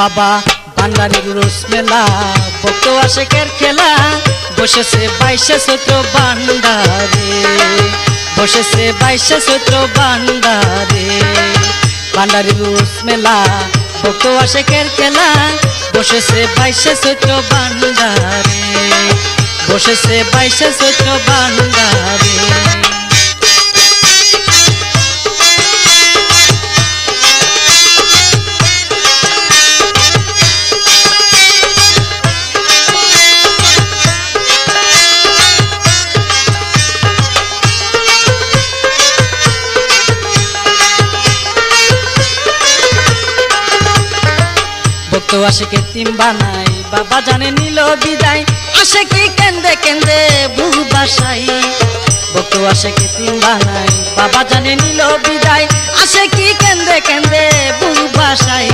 বাবা বান্দারির রোস মেলা ভক্ত আশেকের খেলা। বসেছে বাইশে চৈত্র বান্দারে বসেছে বাইশে চৈত্র বান্দারে বান্দারির রোস মেলা ভক্ত আশেকের খেলা, বসেছে বাইশে চৈত্র বান্দারে বসেছে বাইশে চৈত্র বান্দারে ভক্ত আসে কে তিম বানাই, বাবা জানে নিল বিদায়। আসে কি কেন্দে কেন্দে বহু বাসাই। ভক্ত আসে কে তিম বানাই, বাবা জানে নিল বিদায়। আসে কি কেন্দে কেন্দে বহু বাসাই।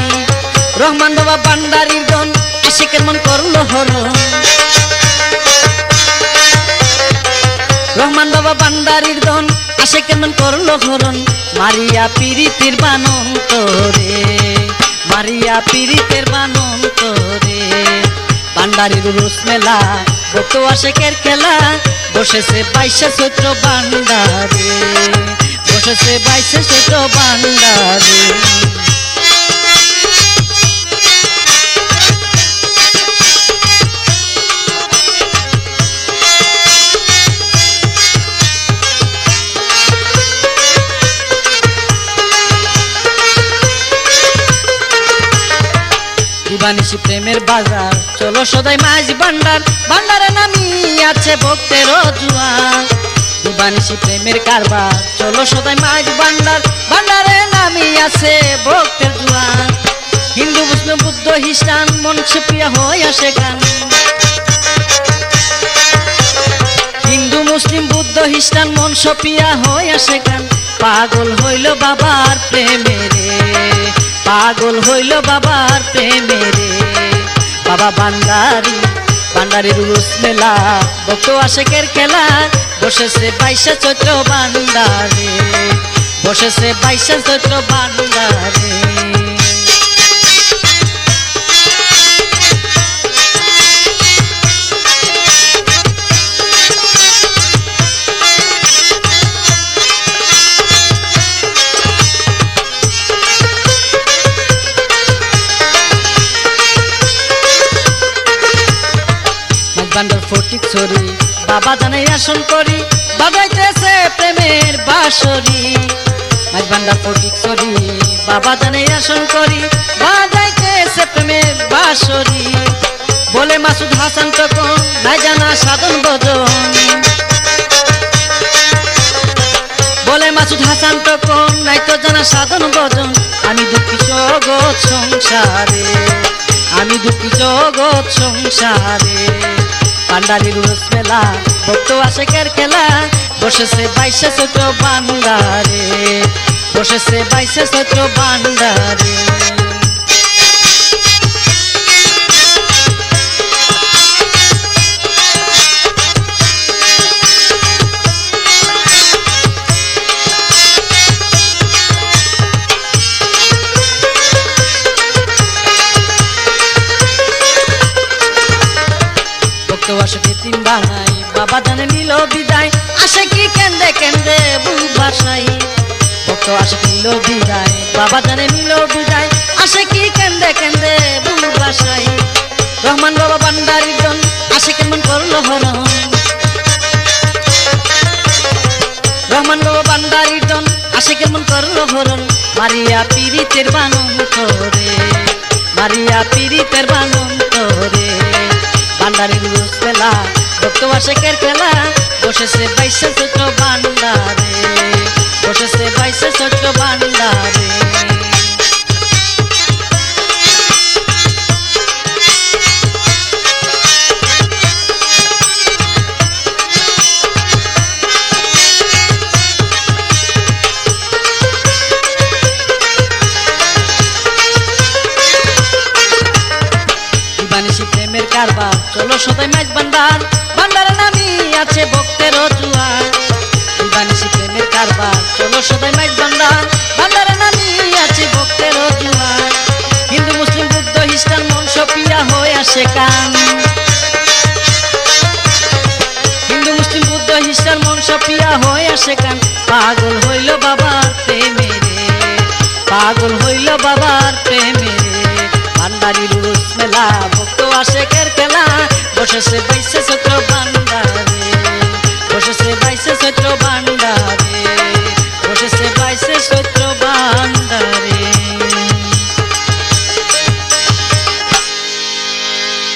রহমান বাবা বান্ডারির দন আসে কেমন করল হরণ। রহমান বাবা বান্ডারির দন আসে কেমন করল হরণ। মারিয়া পিরিতির বানন তোরে মারিয়া পিরিতের বানন তোরে পান্ডারির রুস মেলা ভক্ত আশেকের খেলা, বসেছে বাইশে চৈত্র বান্ডারে বসেছে বাইশে সূত্র বান্ডারে দিবানিশি প্রেমের বাজার। চলো সদাই মাঝ ভান্ডার, ভান্ডারে নামি আছে ভক্তের জুয়ার। দিবানিশি প্রেমের কারবার, চলো সদাই মাঝ ভান্ডার, ভান্ডারে নামি আছে ভক্তের জুয়ার। হিন্দু, মুসলিম, বুদ্ধ, খ্রিস্টান মনসে প্রিয় হয়ে আসে গান। হিন্দু, মুসলিম, বুদ্ধ, খ্রিস্টান, মন সপিয়া হয়ে আসে গান। পাগল হইল বাবার প্রেমেরে পাগল হইল বাবার প্রেমে রে। বাবা বান্দারি বান্দারির রুস মেলা ভক্ত আশেকের খেলা, বসেছে বাইশা চৈত্র বান্দারে। বসেছে বাইশা চৈত্র বান্দারে। বান্ডার ফটিক ছড়ি। বাবা জানে আসন করি, বাজাইতেছে প্রেমের বাঁশরি। মাঝ বান্ডার ফটিক ছড়ি, বাবা জানে আসন করি, বাজাইতেছে প্রেমের বাঁশরি। বলে মাসুদ হাসান তখন নাই জানা সাধন বদন বলে মাসুদ হাসান তখন নাই তো জানা সাধন বদন আমি দুঃখী জগৎ সংসারে, আমি দুঃখী জগৎ সংসারে। পান্ডালির রোজ মেলা ভক্ত আশেকের খেলা। বসেছে বাইশে চৈত্র বান্দারে বসেছে বাইশে চৈত্র বান্দারে ভক্ত আসে নিল বিদায়। বাবা জানে নিল বিদায়। আসে কি কেন্দে কেন্দে বহু ভাষাই রহমান বাবা বান্ডারি জন, আসে কেমন করল হরণ। রহমান বাবা বান্ডারি জন, আসে কেমন করল হরণ। মারিয়া পিরিতের বানন করে, মারিয়া পিরিতের বানন করে। বান্দারের রুস খেলা ভক্ত আশেকের খেলা, বসেছে বাইশে চৈত্র বান্দারে বসেছে বাইশে বান্দারে দিবানিশি প্রেমের কারবার, চলো সবাই মাছ ভান্ডার ভান্ডারে। আছে ভক্তের জুয়ার কারবার, চলো সবাই মাছ ভান্ডার ভান্ডারে নামি আছে ভক্তের জুয়ার হিন্দু, মুসলিম, বুদ্ধ আসে কান। হিন্দু, মুসলিম, বুদ্ধ হিসার মন সাপিয়া হয়ে আসে কান। পাগল হইল বাবার প্রেমে পাগল হইল বাবার প্রেমে রে। ভান্ডারির উরুস মেলা, ভক্ত আসে খেলা বসেছে বান ছোট বাইশে সত্র বান